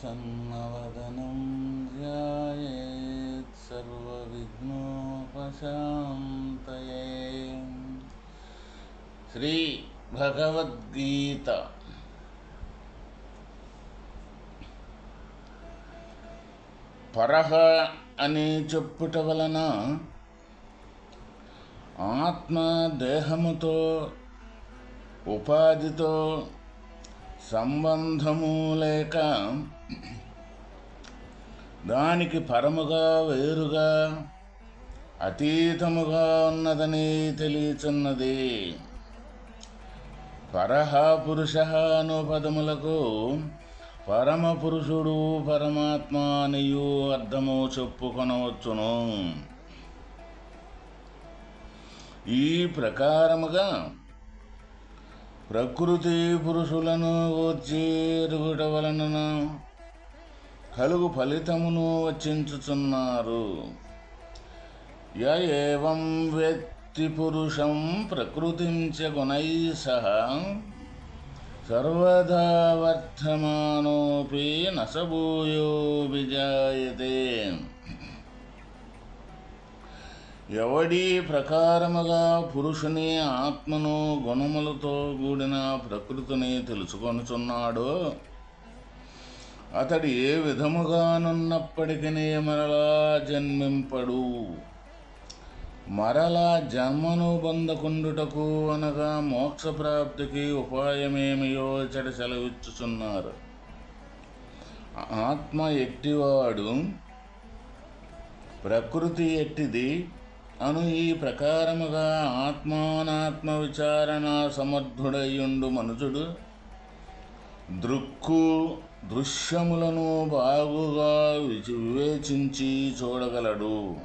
प्रसन्नवदनं ध्यायेत् सर्वविघ्नोपशान्तये శ్రీ భగవద్గీత పరహ అని చెప్పుట వలన ఆత్మ దేహముతో ఉపాధితో సంబంధము లేక దానికి పరముగా వేరుగా అతీతముగా ఉన్నదని తెలియచున్నది. పరహ పురుష అను పదములకు పరమ పురుషుడు పరమాత్మ అనియు అర్థము చెప్పుకొనవచ్చును. ఈ ప్రకారముగా ప్రకృతి పురుషులను వచ్చి ఎరుగుట వలన కలుగు ఫలితమును వచ్చించుచున్నారు య ఏవం వ్యక్తి పురుషం ప్రకృతి గుణై సహ సర్వదా వర్ధమానోపి నసభూయో విజాయతే. ఎవడి ప్రకారముగా పురుషుని ఆత్మను గుణములతో కూడిన ప్రకృతిని తెలుసుకొనుచున్నాడో అతడు ఏ విధముగానున్నప్పటికీ మరలా జన్మింపడు. మరలా జన్మను బంధకుండుటకు అనగా మోక్ష ప్రాప్తికి ఉపాయమేమియో చెడ సెలవిచ్చుచున్నారు. ఆత్మ ఎట్టివాడు ప్రకృతి ఎట్టిది అను ఈ ప్రకారముగా ఆత్మానాత్మ విచారణ సమర్థుడయ్యుండు మనుషుడు దృక్కు దృశ్యములను బాగుగా వివేచించి చూడగలడు.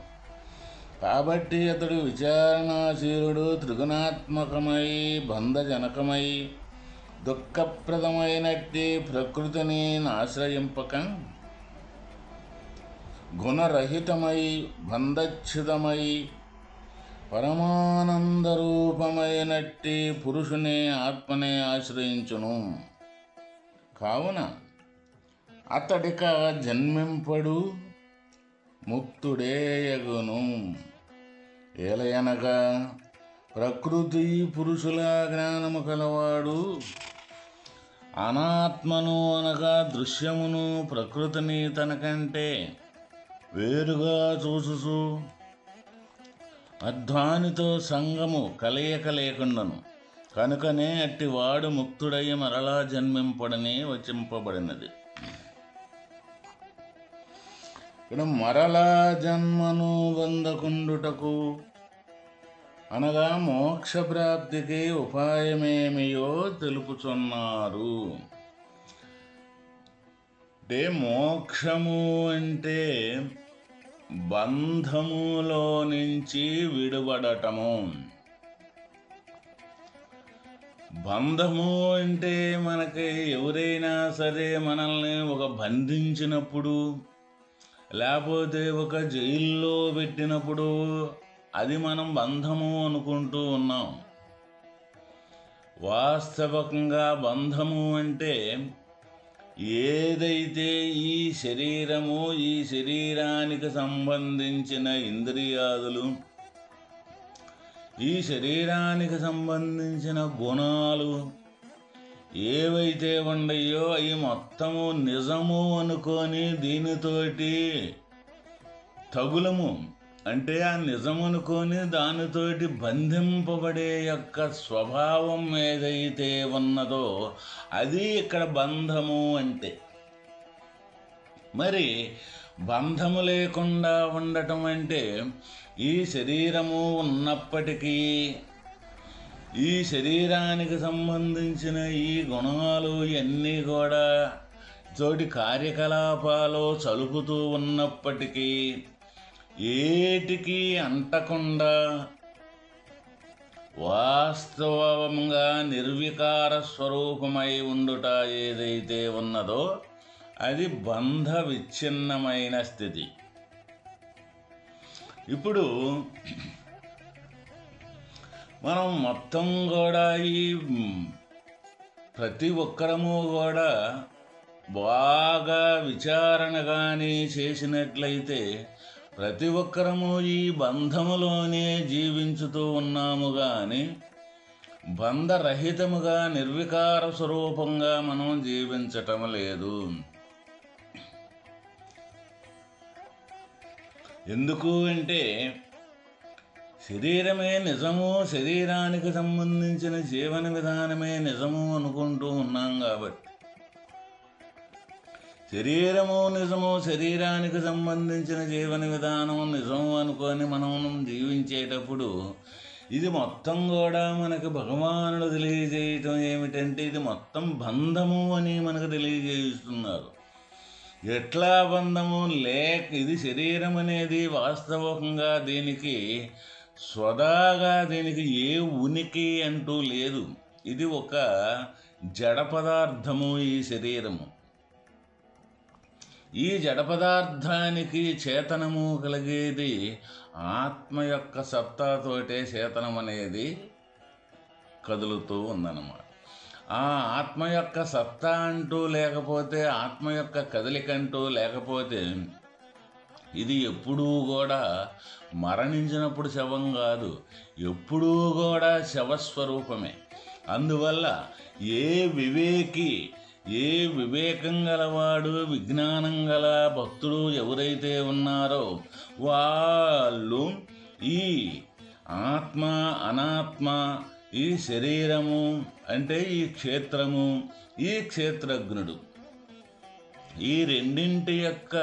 కాబట్టి అతడు విచారణాశీలుడు త్రిగుణాత్మకమై బంధజనకమై దుఃఖప్రదమైనట్టి ప్రకృతిని ఆశ్రయింపక గుణరహితమై బంధచ్ఛిదమై పరమానందరూపమైనట్టి పురుషుని ఆత్మనే ఆశ్రయించును. కావున అతడిక జన్మింపడు ముక్తుడేయగును ఏలయనగా ప్రకృతి పురుషుల జ్ఞానము కలవాడు. అనాత్మను అనగా దృశ్యమును ప్రకృతిని తనకంటే వేరుగా చూసుసు అధ్వానితో సంగము కలయిక లేకుండాను. కనుకనే అట్టి వాడు ముక్తుడయ్య మరలా జన్మింపడని వచింపబడినది. ఇక్కడ మరలా జన్మను వందకుండుటకు అనగా మోక్ష ప్రాప్తికి ఉపాయమేమియో తెలుపుచున్నారు. అంటే మోక్షము అంటే బంధములో నుంచి విడుబడటము బంధము అంటే మనకి ఎవరైనా సరే మనల్ని ఒక బంధించినప్పుడు లేకపోతే ఒక జైల్లో పెట్టినప్పుడు అది మనం బంధము అనుకుంటూ ఉన్నాం. వాస్తవకంగా బంధము అంటే ఏదైతే ఈ శరీరము ఈ శరీరానికి సంబంధించిన ఇంద్రియాదులు ఈ శరీరానికి సంబంధించిన గుణాలు ఏవైతే ఉండయో అవి మొత్తము నిజము అనుకొని దీనితోటి తగులము. అంటే ఆ నిజం అనుకొని దానితోటి బంధింపబడే యొక్క స్వభావం ఏదైతే ఉన్నదో అది ఇక్కడ బంధము అంటే. మరి బంధము లేకుండా ఉండటం అంటే ఈ శరీరము ఉన్నప్పటికీ ఈ శరీరానికి సంబంధించిన ఈ గుణాలు ఇవన్నీ కూడా తోటి కార్యకలాపాలు చలుపుతూ ఉన్నప్పటికీ ఏటికి అంటకుండా వాస్తవంగా నిర్వికార స్వరూపమై ఉండుట ఏదైతే ఉన్నదో అది బంధ విచ్ఛిన్నమైన స్థితి. ఇప్పుడు మనం మొత్తం కూడా ఈ ప్రతి ఒక్కరము కూడా బాగా విచారణ కానీ చేసినట్లయితే ప్రతి ఒక్కరము ఈ బంధములోనే జీవించుతూ ఉన్నాము కానీ బంధరహితముగా నిర్వికార స్వరూపంగా మనం జీవించటం లేదు. ఎందుకు అంటే శరీరమే నిజము శరీరానికి సంబంధించిన జీవన విధానమే నిజము అనుకుంటూ ఉన్నాం కాబట్టి. శరీరము నిజము శరీరానికి సంబంధించిన జీవన విధానం నిజము అనుకొని మనం జీవించేటప్పుడు ఇది మొత్తం కూడా మనకు భగవానుడు తెలియజేయటం ఏమిటంటే ఇది మొత్తం బంధము అని మనకు తెలియజేస్తున్నారు. ఎట్లా బంధము? లేక ఇది శరీరం అనేది వాస్తవంగా దీనికి స్వదాగా దీనికి ఏ ఉనికి అంటూ లేదు. ఇది ఒక జడ పదార్థము ఈ శరీరము. ఈ జడ పదార్థానికి చేతనము కలిగేది ఆత్మ యొక్క సత్తాతోటే చేతనం అనేది కదులుతూ ఉందన్నమాట. ఆ ఆత్మ యొక్క సత్తా అంటూ లేకపోతే ఆత్మ యొక్క కదలికంటూ లేకపోతే ఇది ఎప్పుడూ కూడా మరణించినప్పుడు శవం కాదు ఎప్పుడూ కూడా శవస్వరూపమే. అందువల్ల ఏ వివేకి ఏ వివేకం గలవాడు విజ్ఞానం గల భక్తుడు ఎవరైతే ఉన్నారో వాళ్ళు ఈ ఆత్మ అనాత్మ ఈ శరీరము అంటే ఈ క్షేత్రము ఈ క్షేత్రజ్ఞుడు. ఈ రెండింటి యొక్క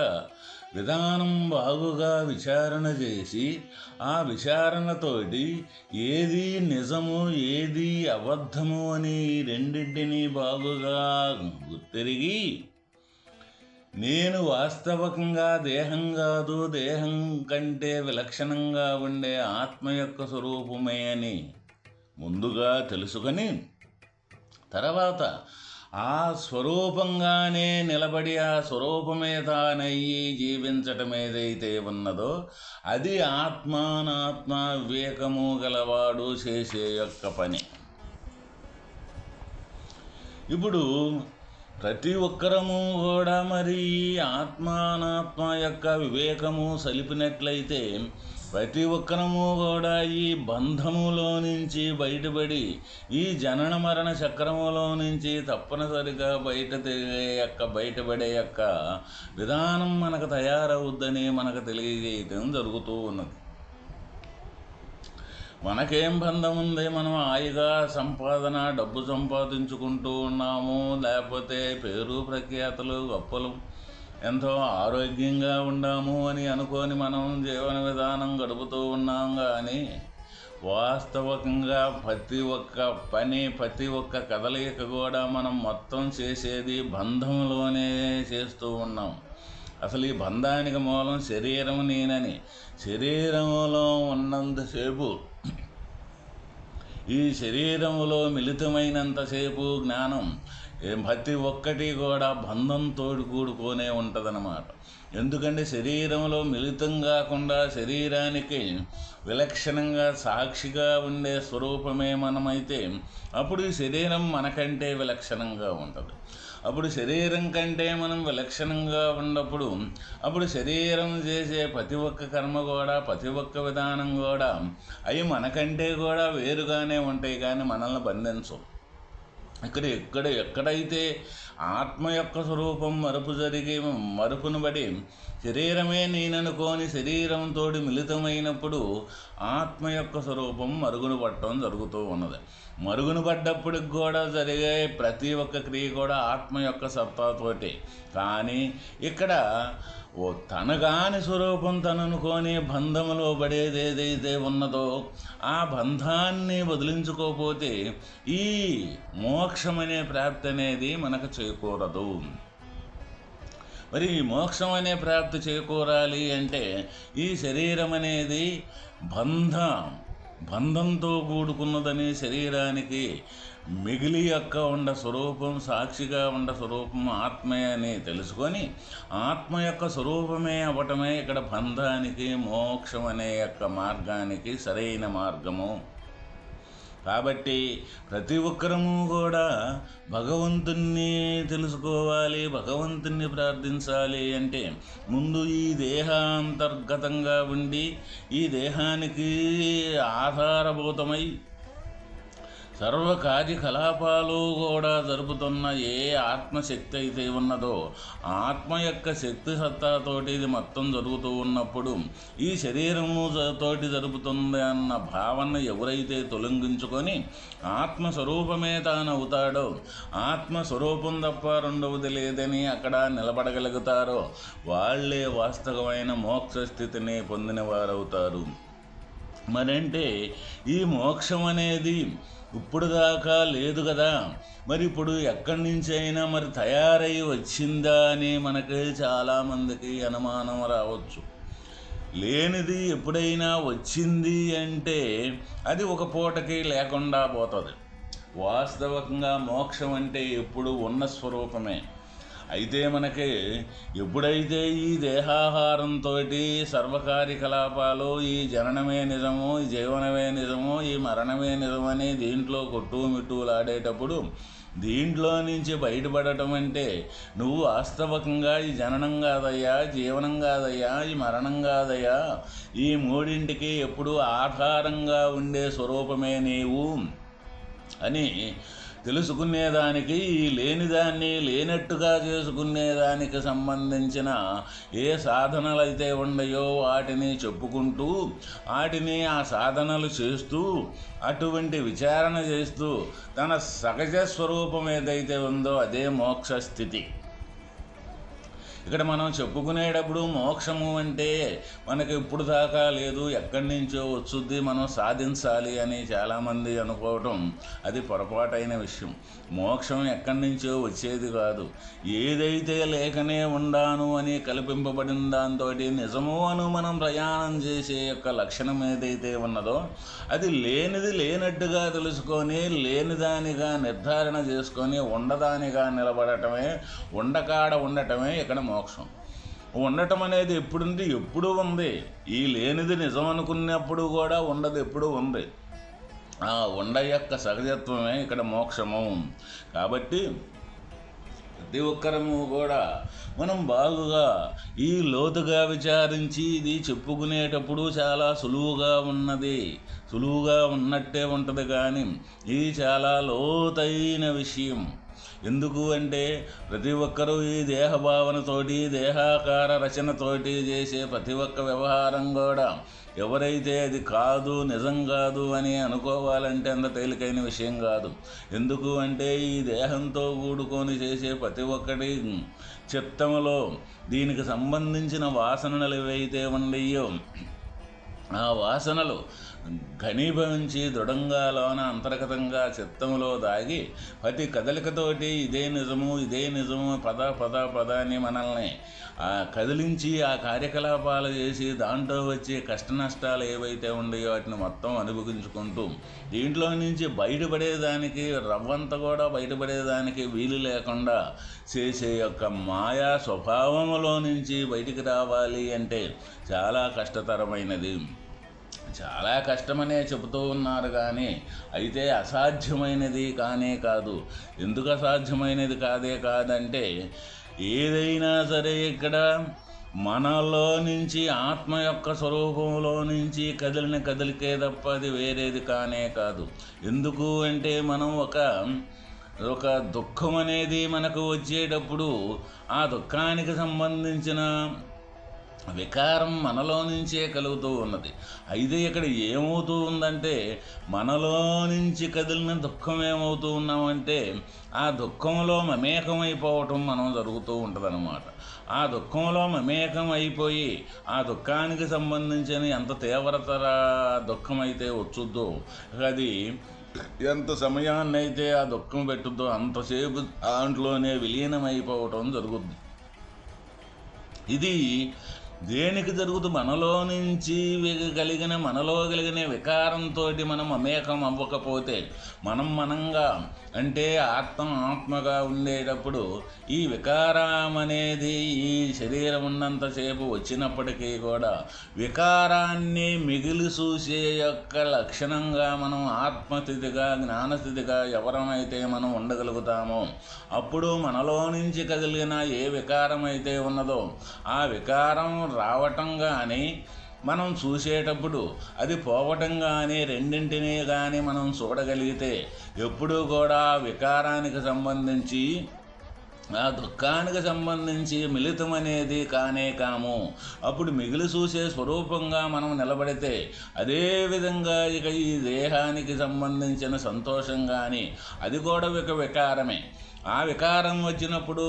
విధానం బాగుగా విచారణ చేసి ఆ విచారణతోటి ఏది నిజము ఏది అబద్ధము అని రెండింటినీ బాగుగా గుర్తిరిగి నేను వాస్తవకంగా దేహం కాదు దేహం కంటే విలక్షణంగా ఉండే ఆత్మ యొక్క స్వరూపమే అని ముందుగా తెలుసుకొని తర్వాత ఆ స్వరూపంగానే నిలబడి ఆ స్వరూపమే తానయ్యి జీవించటం ఏదైతే ఉన్నదో అది ఆత్మానాత్మ వివేకము గలవాడు చేసే యొక్క పని. ఇప్పుడు ప్రతి ఒక్కరము కూడా మరి ఆత్మానాత్మ యొక్క వివేకము సలిపినట్లయితే ప్రతి ఒక్కరము కూడా ఈ బంధములో నుంచి బయటపడి ఈ జనన మరణ చక్రములో నుంచి తప్పనిసరిగా బయట తిరిగే యొక్క బయటపడే యొక్క విధానం మనకు తయారవుద్దని మనకు తెలియజేయటం జరుగుతూ ఉన్నది. మనకేం బంధం ఉంది? మనం హాయిగా సంపాదన డబ్బు సంపాదించుకుంటూ ఉన్నాము. లేకపోతే పేరు ప్రఖ్యాతలు గొప్పలు ఎంతో ఆరోగ్యంగా ఉండాము అని అనుకొని మనం జీవన విధానం గడుపుతూ ఉన్నాం కానీ వాస్తవకంగా ప్రతి ఒక్క పని ప్రతి ఒక్క కదలిక కూడా మనం మొత్తం చేసేది బంధంలోనే చేస్తూ ఉన్నాం. అసలు ఈ బంధానికి మూలం శరీరం నేనని. శరీరంలో ఉన్నంతసేపు ఈ శరీరంలో మిళితమైనంతసేపు జ్ఞానం ప్రతి ఒక్కటి కూడా బంధంతో కూడుకొనే ఉంటుందన్నమాట. ఎందుకంటే శరీరంలో మిళితం కాకుండా శరీరానికి విలక్షణంగా సాక్షిగా ఉండే స్వరూపమే మనమైతే అప్పుడు ఈ శరీరం మనకంటే విలక్షణంగా ఉంటుంది. అప్పుడు శరీరం కంటే మనం విలక్షణంగా ఉన్నప్పుడు అప్పుడు శరీరం చేసే ప్రతి ఒక్క కర్మ కూడా ప్రతి ఒక్క విధానం కూడా అవి మనకంటే కూడా వేరుగానే ఉంటాయి. కానీ మనల్ని బంధించవు. ఇక్కడ ఎక్కడ ఎక్కడైతే ఆత్మ యొక్క స్వరూపం మరుపు జరిగి మరుపును బడి శరీరమే నేననుకోని శరీరంతో మిళితమైనప్పుడు ఆత్మ యొక్క స్వరూపం మరుగును పట్టడం జరుగుతూ ఉన్నది. మరుగును పడ్డప్పటికి కూడా జరిగే ప్రతి ఒక్క క్రియ కూడా ఆత్మ యొక్క సత్తాతోటి. కానీ ఇక్కడ ఓ తనగాని స్వరూపం తననుకొని బంధములో పడేది ఏదైతే ఉన్నదో ఆ బంధాన్ని వదిలించుకోకపోతే ఈ మోక్షం అనే ప్రాప్తి అనేది మనకు చేకూరదు. మరి ఈ మోక్షం అనే ప్రాప్తి చేకూరాలి అంటే ఈ శరీరం అనేది బంధం బంధంతో కూడుకున్నదని శరీరానికి మిగిలి యొక్క ఉండ స్వరూపం సాక్షిగా ఉండ స్వరూపం ఆత్మే అని తెలుసుకొని ఆత్మ యొక్క స్వరూపమే అవ్వటమే ఇక్కడ బంధానికి మోక్షం అనే యొక్క మార్గానికి సరైన మార్గము. కాబట్టి ప్రతి ఒక్కరము కూడా భగవంతుణ్ణి తెలుసుకోవాలి భగవంతుణ్ణి ప్రార్థించాలి అంటే ముందు ఈ దేహాంతర్గతంగా ఉండి ఈ దేహానికి ఆధారభూతమై సర్వ కార్యకలాపాలు కూడా జరుపుతున్న ఏ ఆత్మశక్తి అయితే ఉన్నదో ఆత్మ యొక్క శక్తి సత్తాతోటి ఇది మొత్తం జరుగుతూ ఉన్నప్పుడు ఈ శరీరము తోటి జరుపుతుంది అన్న భావన ఎవరైతే తొలగించుకొని ఆత్మస్వరూపమే తానవుతాడో ఆత్మస్వరూపం తప్ప రెండవది లేదని అక్కడ నిలబడగలుగుతారో వాళ్ళే వాస్తవమైన మోక్ష స్థితిని పొందిన వారవుతారు మరంటే ఈ మోక్షం అనేది ఇప్పుడు దాకా లేదు కదా. మరి ఇప్పుడు ఎక్కడి నుంచి అయినా మరి తయారై వచ్చిందా అని మనకి చాలామందికి అనుమానం రావచ్చు. లేనిది ఎప్పుడైనా వచ్చింది అంటే అది ఒక పూటకి లేకుండా పోతుంది. వాస్తవంగా మోక్షం అంటే ఎప్పుడు ఉన్న స్వరూపమే. అయితే మనకి ఎప్పుడైతే ఈ దేహాహారంతో సర్వకార్యకలాపాలు ఈ జననమే నిజము ఈ జీవనమే నిజము ఈ మరణమే నిజమని దీంట్లో కొట్టుమిట్టులాడేటప్పుడు దీంట్లో నుంచి బయటపడటం అంటే నువ్వు వాస్తవకంగా ఈ జననం కాదయ్యా జీవనం కాదయ్యా ఈ మరణం కాదయ్యా. ఈ మూడింటికి ఎప్పుడు ఆధారంగా ఉండే స్వరూపమే నీవు అని తెలుసుకునేదానికి ఈ లేనిదాన్ని లేనట్టుగా చేసుకునేదానికి సంబంధించిన ఏ సాధనలు అయితే ఉన్నాయో వాటిని చెప్పుకుంటూ వాటిని ఆ సాధనలు చేస్తూ అటువంటి విచారణ చేస్తూ తన సహజ స్వరూపం ఏదైతే ఉందో అదే మోక్ష స్థితి ఇక్కడ మనం చెప్పుకునేటప్పుడు మోక్షము అంటే మనకి ఇప్పుడు దాకా లేదు ఎక్కడి నుంచో వచ్చుద్ది మనం సాధించాలి అని చాలామంది అనుకోవటం అది పొరపాటైన విషయం. మోక్షం ఎక్కడి నుంచో వచ్చేది కాదు. ఏదైతే లేకనే ఉండాను అని కల్పింపబడిన దాంతో నిజము అను మనం ప్రయాణం చేసే యొక్క లక్షణం ఏదైతే ఉన్నదో అది లేనిది లేనట్టుగా తెలుసుకొని లేనిదానిగా నిర్ధారణ చేసుకొని ఉండదానిగా నిలబడటమే ఉండకాడ ఉండటమే ఇక్కడ మోక్షం. ఉండటం అనేది ఎప్పుడుంది? ఎప్పుడూ ఉంది. ఈ లేనిది నిజం అనుకున్నప్పుడు కూడా ఉండదు ఎప్పుడూ ఉంది. ఆ ఉండ యొక్క సహజత్వమే ఇక్కడ మోక్షము. కాబట్టి ప్రతి ఒక్కరము కూడా మనం బాగుగా ఈ లోతుగా విచారించి ఇది చెప్పుకునేటప్పుడు చాలా సులువుగా ఉన్నది. సులువుగా ఉన్నట్టే ఉంటుంది కానీ ఇది చాలా లోతైన విషయం. ఎందుకు అంటే ప్రతి ఒక్కరూ ఈ దేహభావనతోటి దేహాకార రచనతోటి చేసే ప్రతి ఒక్క వ్యవహారం కూడా ఎవరైతే అది కాదు నిజం కాదు అని అనుకోవాలంటే అంత తేలికైన విషయం కాదు. ఎందుకు అంటే ఈ దేహంతో కూడుకొని చేసే ప్రతి ఒక్కటి చిత్తములో దీనికి సంబంధించిన వాసనలు ఏవైతే ఉన్నాయో ఆ వాసనలు ఘనీభవించి దృఢంగా లోన అంతర్గతంగా చిత్తంలో దాగి ప్రతి కదలికతోటి ఇదే నిజము ఇదే నిజము పద పద పద అని మనల్ని కదిలించి ఆ కార్యకలాపాలు చేసి దాంట్లో వచ్చే కష్ట నష్టాలు ఏవైతే ఉన్నాయో వాటిని మొత్తం అనుభవించుకుంటూ దీంట్లో నుంచి బయటపడేదానికి రవ్వంత కూడా బయటపడేదానికి వీలు లేకుండా చేసే యొక్క మాయా స్వభావములో నుంచి బయటికి రావాలి అంటే చాలా కష్టతరమైనది. చాలా కష్టమనే చెబుతూ ఉన్నారు కానీ అయితే అసాధ్యమైనది కానే కాదు. ఎందుకు అసాధ్యమైనది కాదే కాదంటే ఏదైనా సరే ఇక్కడ మనలో నుంచి ఆత్మ యొక్క స్వరూపంలో నుంచి కదిలిన కదిలికే తప్ప అది వేరేది కానే కాదు. ఎందుకు అంటే మనం ఒక ఒక దుఃఖం అనేది మనకు వచ్చేటప్పుడు ఆ దుఃఖానికి సంబంధించిన వికారం మనలో నుంచే కలుగుతూ ఉన్నది. అయితే ఇక్కడ ఏమవుతూ ఉందంటే మనలో నుంచి కదిలిన దుఃఖం ఏమవుతూ ఉన్నామంటే ఆ దుఃఖంలో మమేకమైపోవటం మనం జరుగుతూ ఉంటుందన్నమాట. ఆ దుఃఖంలో మమేకం అయిపోయి ఆ దుఃఖానికి సంబంధించిన ఎంత తీవ్రతర దుఃఖం అయితే వచ్చుద్దో అది ఎంత సమయాన్ని అయితే ఆ దుఃఖం పెట్టుద్దో అంతసేపు దాంట్లోనే విలీనమైపోవటం జరుగుద్ది. ఇది దేనికి జరుగుతూ మనలో నుంచి కలిగిన మనలో కలిగిన వికారంతో మనం అమేకం అవ్వకపోతే మనం మనంగా అంటే ఆత్మ ఆత్మగా ఉండేటప్పుడు ఈ వికారం అనేది ఈ శరీరం ఉన్నంతసేపు వచ్చినప్పటికీ కూడా వికారాన్ని మిగిలి చూసే యొక్క లక్షణంగా మనం ఆత్మస్థితిగా జ్ఞానస్థితిగా ఎవరమైతే మనం ఉండగలుగుతామో అప్పుడు మనలో నుంచి కదిలిన ఏ వికారం అయితే ఉన్నదో ఆ వికారం రావటం కానీ మనం చూసేటప్పుడు అది పోవటం కానీ రెండింటినీ కానీ మనం చూడగలిగితే ఎప్పుడూ కూడా వికారానికి సంబంధించి ఆ దుఃఖానికి సంబంధించి మిళితం అనేది కానే కాము. అప్పుడు మిగిలి చూసే స్వరూపంగా మనం నిలబడితే అదేవిధంగా ఇక ఈ దేహానికి సంబంధించిన సంతోషం కానీ అది కూడా ఒక వికారమే. ఆ వికారం వచ్చినప్పుడు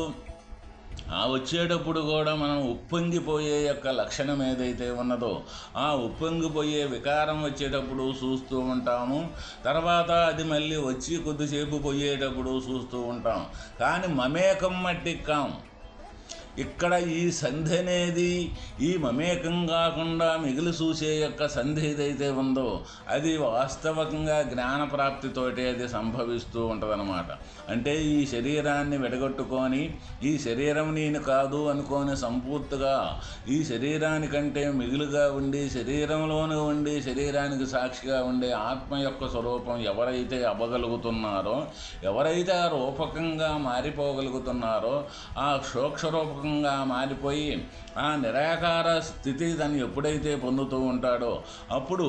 ఆ వచ్చేటప్పుడు కూడా మనం ఉప్పొంగిపోయే యొక్క లక్షణం ఏదైతే ఉన్నదో ఆ ఉప్పొంగిపోయే వికారం వచ్చేటప్పుడు చూస్తూ ఉంటాము. తర్వాత అది మళ్ళీ వచ్చి కొద్దిసేపు పోయేటప్పుడు చూస్తూ ఉంటాం. కానీ మమేకం మట్టి కాం. ఇక్కడ ఈ సంధి అనేది ఈ మమేకం కాకుండా మిగిలి చూసే యొక్క సంధి ఏదైతే ఉందో అది వాస్తవకంగా జ్ఞాన ప్రాప్తితోటే అది సంభవిస్తూ ఉంటుందన్నమాట. అంటే ఈ శరీరాన్ని విడగొట్టుకొని ఈ శరీరం నేను కాదు అనుకొని సంపూర్తిగా ఈ శరీరానికంటే మిగులుగా ఉండి శరీరంలోనే ఉండి శరీరానికి సాక్షిగా ఉండే ఆత్మ యొక్క స్వరూపం ఎవరైతే అవ్వగలుగుతున్నారో ఎవరైతే ఆ రూపకంగా మారిపోగలుగుతున్నారో ఆ సూక్ష్మరూప రూపంగా మారిపోయి ఆ నిరాకార స్థితి తను ఎప్పుడైతే పొందుతూ ఉంటాడో అప్పుడు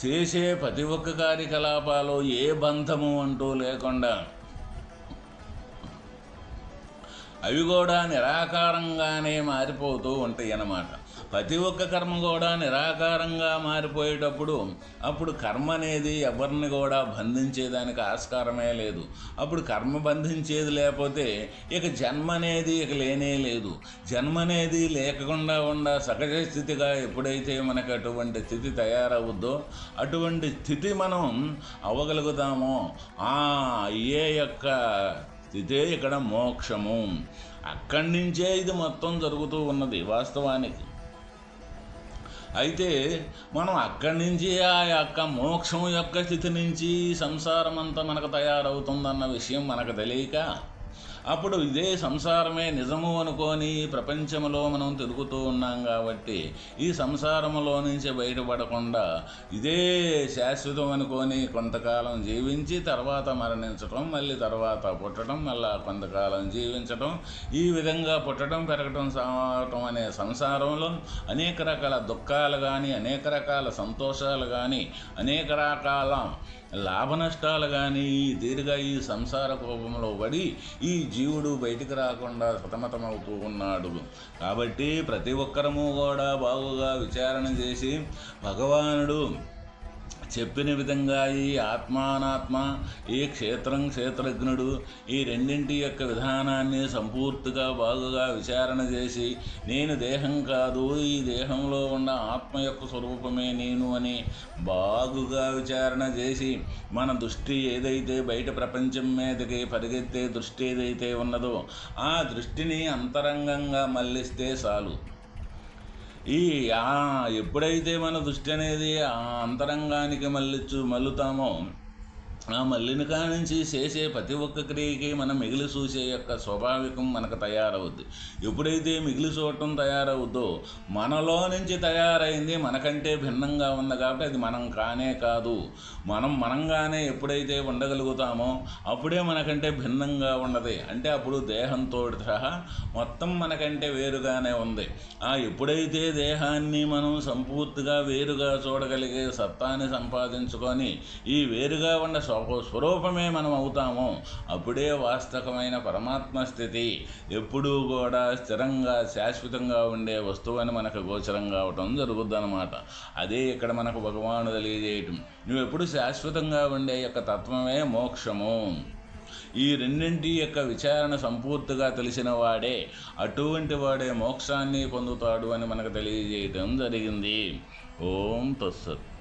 చేసే ప్రతి ఒక్క కార్యకలాపాలు ఏ బంధము అంటూ లేకుండా అవి కూడా నిరాకారంగానే మారిపోతూ ఉంటాయి అన్నమాట ప్రతి ఒక్క కర్మ కూడా నిరాకారంగా మారిపోయేటప్పుడు అప్పుడు కర్మ అనేది ఎవరిని కూడా బంధించేదానికి ఆస్కారమే లేదు. అప్పుడు కర్మ బంధించేది లేకపోతే ఇక జన్మ అనేది ఇక లేనే లేదు. జన్మ అనేది లేకుండా ఉండ సహజ స్థితిగా ఎప్పుడైతే మనకు అటువంటి స్థితి తయారవుద్దో అటువంటి స్థితి మనం అవ్వగలుగుతామో ఆ ఏ యొక్క స్థితే ఇక్కడ మోక్షము. అక్కడి నుంచే ఇది మొత్తం జరుగుతూ ఉన్నది వాస్తవానికి. అయితే మనం అక్కడి నుంచి ఆ యొక్క మోక్షం యొక్క స్థితి నుంచి సంసారం అంతా మనకు తయారవుతుందన్న విషయం మనకు తెలియక అప్పుడు ఇదే సంసారమే నిజము అనుకొని ప్రపంచంలో మనం తిరుగుతూ ఉన్నాం కాబట్టి ఈ సంసారంలో నుంచి బయటపడకుండా ఇదే శాశ్వతం అనుకొని కొంతకాలం జీవించి తర్వాత మరణించటం మళ్ళీ తర్వాత పుట్టడం మళ్ళీ కొంతకాలం జీవించటం ఈ విధంగా పుట్టడం పెరగటం సావటం అనే సంసారంలో అనేక రకాల దుఃఖాలు కానీ అనేక రకాల సంతోషాలు కానీ అనేక రకాల లాభ నష్టాలు కానీ తీరుగా ఈ సంసార కోపంలో పడి ఈ జీవుడు బయటికి రాకుండా సతమతమవుతూ ఉన్నాడు. కాబట్టి ప్రతి ఒక్కరము కూడా బాగుగా విచారణ చేసి భగవానుడు చెప్పిన విధంగా ఈ ఆత్మానాత్మ ఈ క్షేత్రం క్షేత్రజ్ఞుడు ఈ రెండింటి యొక్క విధానాన్ని సంపూర్తిగా బాగుగా విచారణ చేసి నేను దేహం కాదు ఈ దేహంలో ఉన్న ఆత్మ యొక్క స్వరూపమే నేను అని బాగుగా విచారణ చేసి మన దృష్టి ఏదైతే బయట ప్రపంచం మీదకి పరిగెత్తే దృష్టి ఏదైతే ఉన్నదో ఆ దృష్టిని అంతరంగంగా మళ్ళిస్తే చాలు. ఈ ఎప్పుడైతే మన దృష్టి అనేది ఆ అంతరంగానికి మళ్ళిచ్చు మల్లుతామో ఆ మల్లిన నుంచి చేసే ప్రతి ఒక్క క్రియకి మనం మిగిలి చూసే యొక్క స్వాభావికం మనకు తయారవుద్ది. ఎప్పుడైతే మిగిలి చూడటం తయారవుద్దో మనలో నుంచి తయారైంది మనకంటే భిన్నంగా ఉంది కాబట్టి అది మనం కానే కాదు. మనం మనంగానే ఎప్పుడైతే ఉండగలుగుతామో అప్పుడే మనకంటే భిన్నంగా ఉండదు అంటే అప్పుడు దేహంతో సహా మొత్తం మనకంటే వేరుగానే ఉంది. ఆ ఎప్పుడైతే దేహాన్ని మనం సంపూర్తిగా వేరుగా చూడగలిగే సత్తాన్ని సంపాదించుకొని ఈ వేరుగా ఉన్న స్వరూపమే మనం అవుతాము. అప్పుడే వాస్తవమైన పరమాత్మ స్థితి. ఎప్పుడూ కూడా స్థిరంగా శాశ్వతంగా ఉండే వస్తువు అని మనకు గోచరం కావటం జరుగుద్దనమాట అదే ఇక్కడ మనకు భగవాను తెలియజేయటం. నువ్వు ఎప్పుడు శాశ్వతంగా ఉండే యొక్క తత్వమే మోక్షము. ఈ రెండింటి యొక్క విచారణ సంపూర్తిగా తెలిసిన వాడే అటువంటి వాడే మోక్షాన్ని పొందుతాడు అని మనకు తెలియజేయటం జరిగింది. ఓం తస్సత్